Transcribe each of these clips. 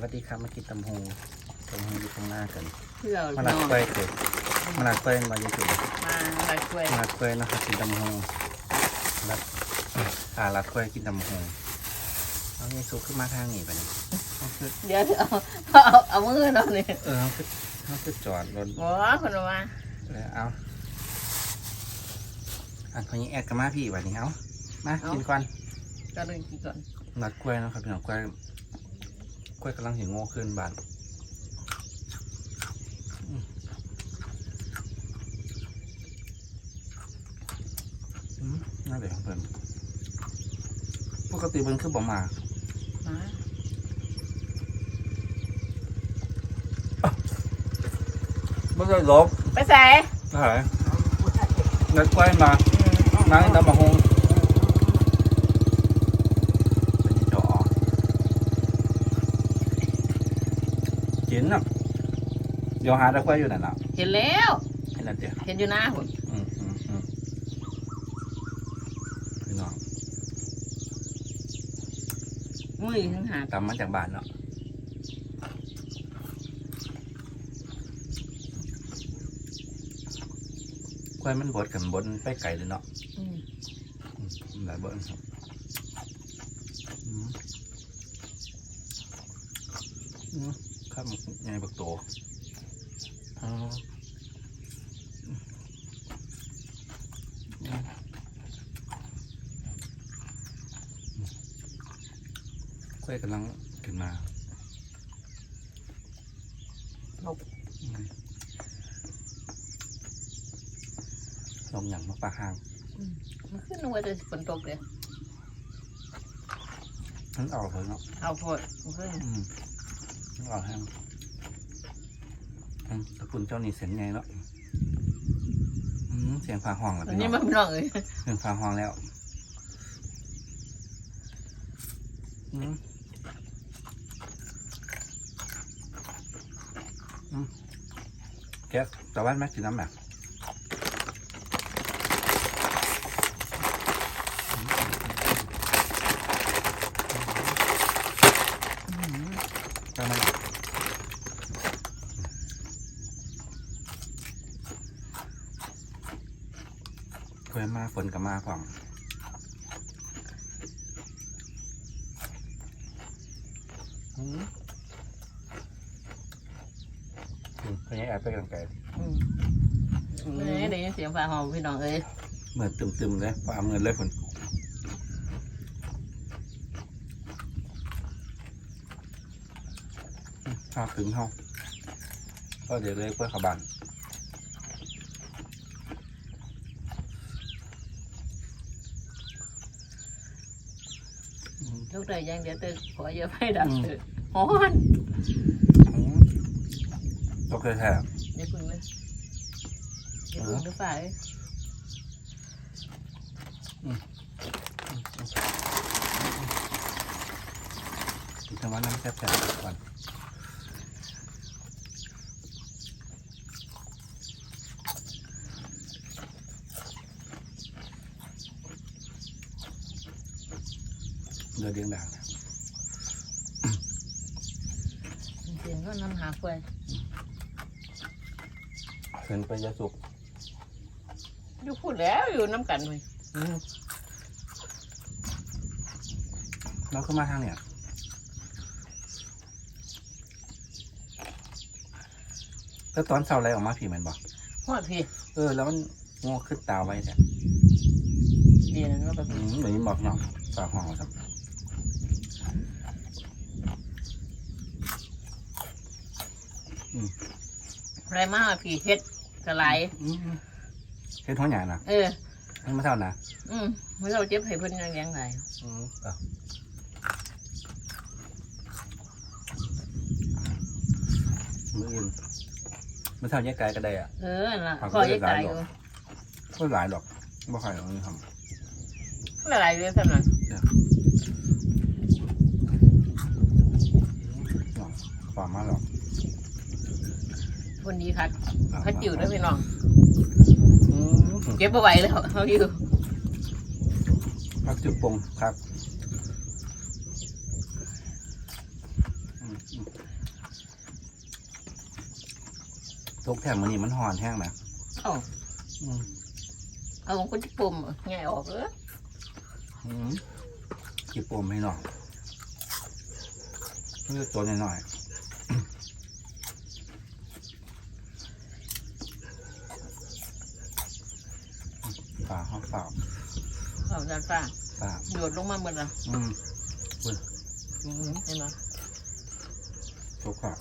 สวัสดีครับมากินตำหูตำหูอยู่ตรงหน้ากันเพื่อมาพี่ลักน้องเป้ยเกิดมาลักเป้ยมาอยู่จุดมาลายกล้วยมาลักเป้ยนะครับกินตำหูรัดอ่าลักเป้ยกินตำหูเอาเงี้ยสุกขึ้นมาทางนี้ไปนี่เอาคือเดี๋ยวเอาเอาเอามือเราเนี่ยเออเอาคือเอาคือจอดรถหมอคนว่าเออเอาอันพอนี้แอดกับมาพี่วันนี้เอามากินก่อนก็เลยกินก่อนลัดกล้วยเนาะครับพี่น้องกล้วย กล้วยกำลังหิวโง่ขึ้นบานอืมอืมน่าเดี๋ยวเพิ่นปกติเพิ่นคือบ่มามาไม่ได้ลบไปใส่ได้ลัดกล้วยมานั่งตำบักหงเป็นจอ กินน่ะเดี๋ยวหาตะกล้วยอยู่นั่นน่ะเห็นแล้ว เห็นแล้วเดี๋ยวเห็นอยู่หน้าผมอืมอืมอืมพี่น้องมือทั้งหาตามมาจากบ้านเนาะควายมันบดกันบดไปไก่เลยเนาะอืมอืมหลายบดครับอืมอืม ข้ามยังไงบักโตอ๋ออืมควายกำลังขึ้นมาลบอืมลมอย่างมาปลาหางอืมมันขึ้นว่าจะฝนตกเลยมันออกเลยเนาะเอาพอดมันขึ้นอืมมั นออกแห้งอืมตะกุนเจ้านี่เสียงไงเนาะอืมเสียงฟ้าห้องแล้วอันพี่นี้น้มัอนงพี่น้องเลยเสียงฟ้าห้องแล้วอืมอืมแกะแต่ว่าแม่กินน้ำแบบทำไมเคยมา ฝนกับมาพร้อมอืมอืมเพราะงั้นแอบไปกันไกลอืมนี่ได้ยินเสียงฟ้าหอมพี่น้องเอ้ยเหมือนตึมๆเลยฟ้าเงินเลยฝนอืมฟ้าถึงเฮาก็เดี๋ยวเลยเพื่อเขบาน อืมลูกได้อยังเดียวเตึกขอเยอะไปดับเตึกฮ้อนอืมโอเคแท้อย่าพึ่งเลยอย่าพึ่งหรือเปล่าเอ้ยกินคำว่าน้ำแซ่บๆก่อน เดือดเดียงด่างนะเสียงก็น้ำหากล้วยเห็นไปยาสุกอยู่พูดแล้วอยู่น้ำกันเลยอืมเราก็มาทางเนี่ยแล้วตอนเช้าอะไรออกมาผีแมันบอกฮอดพี่เออ แล้วมันงอขึ้นตาไว้เนี่ยเดี๋ยวนั้นก็แบบอืมเดี๋ยวนี้บอกเนาะฝากห้องครับ ไรมากพี่เฮ็ดกระไหลอืมเฮ็ดหัวใหญ่นะเออให้มาเท่านะอืมเมื่อเราเจ็บให้เพิ่นยังยังไงอืมอะมืออื่นมาเท่าแยกไกลก็ได้อะ เออนั่นล่ะผักขอยักหลาไก่ยอดอกยู่ไม่หลายหรอกบ่ใครเอาเงินทกระไหลเลยสำนักำ คนนี้ครับพัดจิ๋วด้วยพี่น้องเก็บเอาไว้แล้วเขาอยู่พักจุดปงครับทุกแถมมันนี่มันห่อนแห้งนะเอาเอาคุณจิปุ่มง่ออกเออจิปุ่มให้หน่อยนี่ตัวหน่อย ข้าวเปล่าเอาด้านฟ้าปลาโดดลงมาหมดละอืมอืมเห็นไหมทุกข์อะ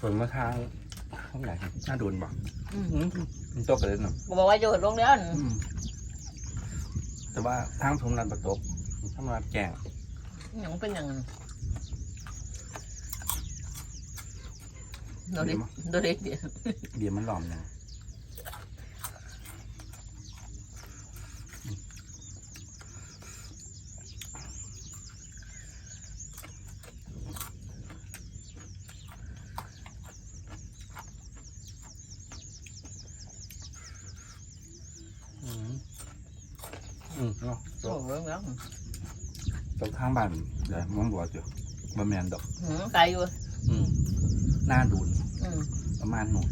ฝนมาทางทางไหนน่าโดนบ่อืมอืมมันตกกันเลยเนาะบอกว่าโดดลงแล้วอืมแต่ว่าทางผมนันประตกถ้ามาแจ้งยังเป็นอย่างนั้น โดดดิโดดดิเดี๋ยวเบียร์มันหลอมยังอืมอืมเนาะโอ้โหแล้วตรงข้างบ้านเดี๋ยวมันบวชอยู่บะแมนดอกหืมไกลอยู่อืมหน้าดูนอืม ประมาณหนู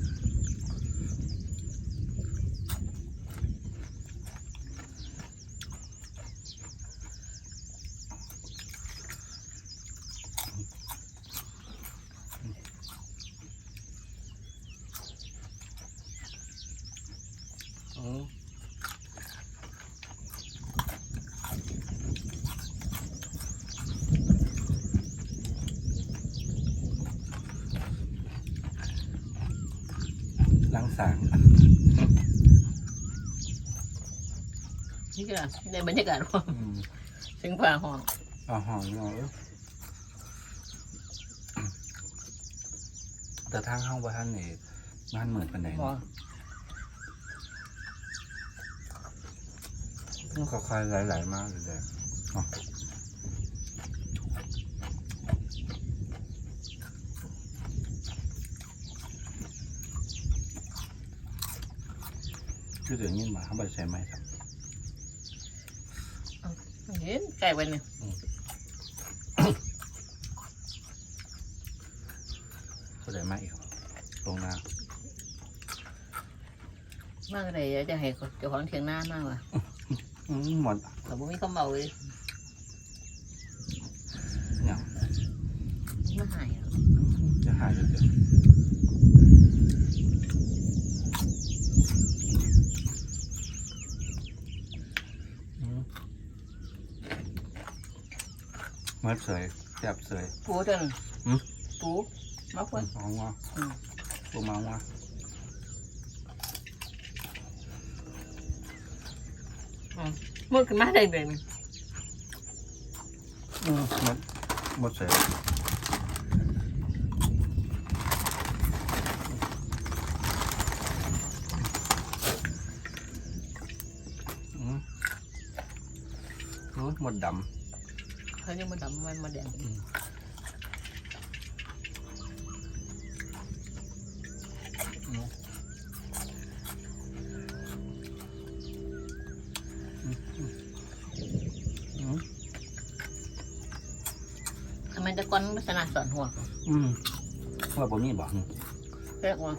ล้างสางนี่ก็ในบรรยากาศว่าอืมถึงฝ่าห้องเอาหอมหน่อยแต่ทางห้องว่าท่านนี่บ้านเหมือนปันไหนพอมันก็คอยหลายๆมากเลยเลย อ๋อคือเดี๋ยวนี้มาเขาไปใช้ไหมครับเห็นไก่ไปเนี่ยก็เลยมาอีกตรงหน้ามากเลยจะให้เจ้าของเทียงหน้ามากว่ะอืมหมดแต่บ่มีคำเบาเลยเนี่ยไม่หายอะจะหายเลยเดี๋ยวอืม มัดเสยแจ็บเสย ปูจนหืมปูมาคนเอาว่าอืม ตัวมาว่ามืดขึ้นมาได้เลยอืมมัดมัดเสยอืมอืมหมดด เขาจะมาดำมันมาแดงำอืมอืมอืมอืมทำไมตะกอนลักษณะสอนหัวอืมว่าบ่มีบ่อืมเรียกว่า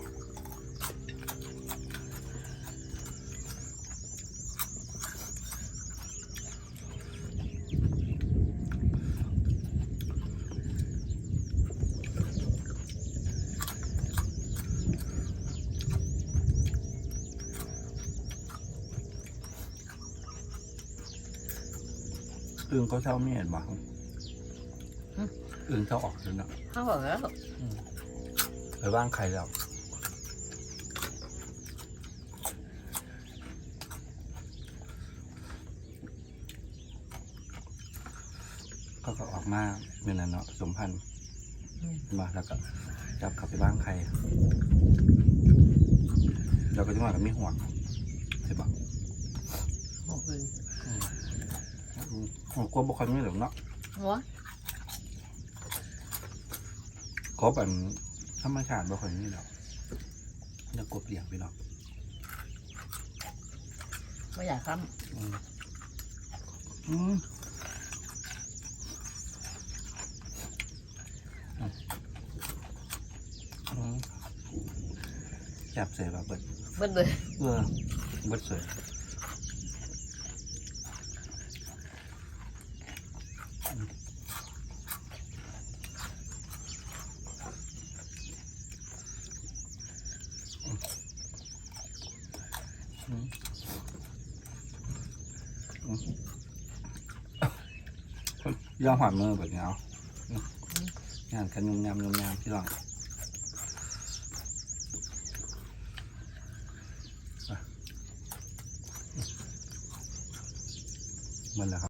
อึ่งก็เท่าเมียนบ่อึ่งเท่าออกแล้วเนาะเขาบอกแล้วไปบ้างใครแล้วเขาก็ออกมาเป็นนั่นเนาะสมพันธ์มาแล้วก็จับขับไปบ้างใครเราก็จะมากับมีห่วงใช่ปะ ผมกลัวบุคคลไม่หลงเนาะหัวกบอันธรรมชาติบุคคลนี่หรอกนักกบเลี่ยนไปหรอกไม่อยากทอืมอืมอืมจับเสร็จแบบเบิดเบิดเลย เออเบิดเสร็จ ย่อหวานมือแบบนี้เอางานกันยุ่งยามยุ่งยามพี่ลองมันแล้วครับ